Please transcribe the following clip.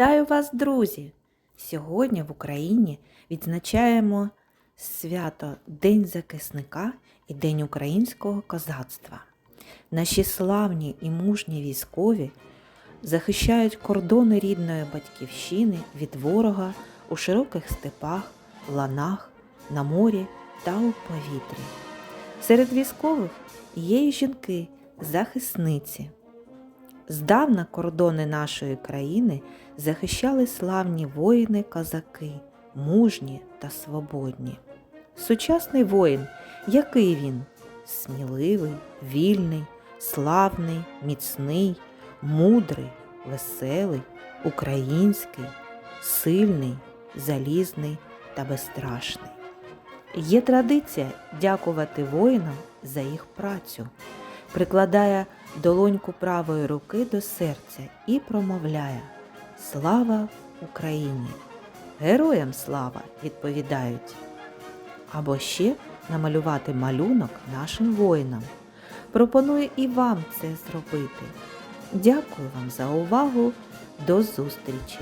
Вітаю вас, друзі! Сьогодні в Україні відзначаємо свято День захисника і День українського козацтва. Наші славні і мужні військові захищають кордони рідної батьківщини від ворога у широких степах, ланах, на морі та у повітрі. Серед військових є й жінки, захисниці. Здавна кордони нашої країни захищали славні воїни-козаки, мужні та свободні. Сучасний воїн, який він? Сміливий, вільний, славний, міцний, мудрий, веселий, український, сильний, залізний та безстрашний. Є традиція дякувати воїнам за їх працю, прикладає долоньку правої руки до серця і промовляє Слава Україні! Героям слава! відповідають. Або ще намалювати малюнок нашим воїнам. Пропоную і вам це зробити. Дякую вам за увагу. До зустрічі!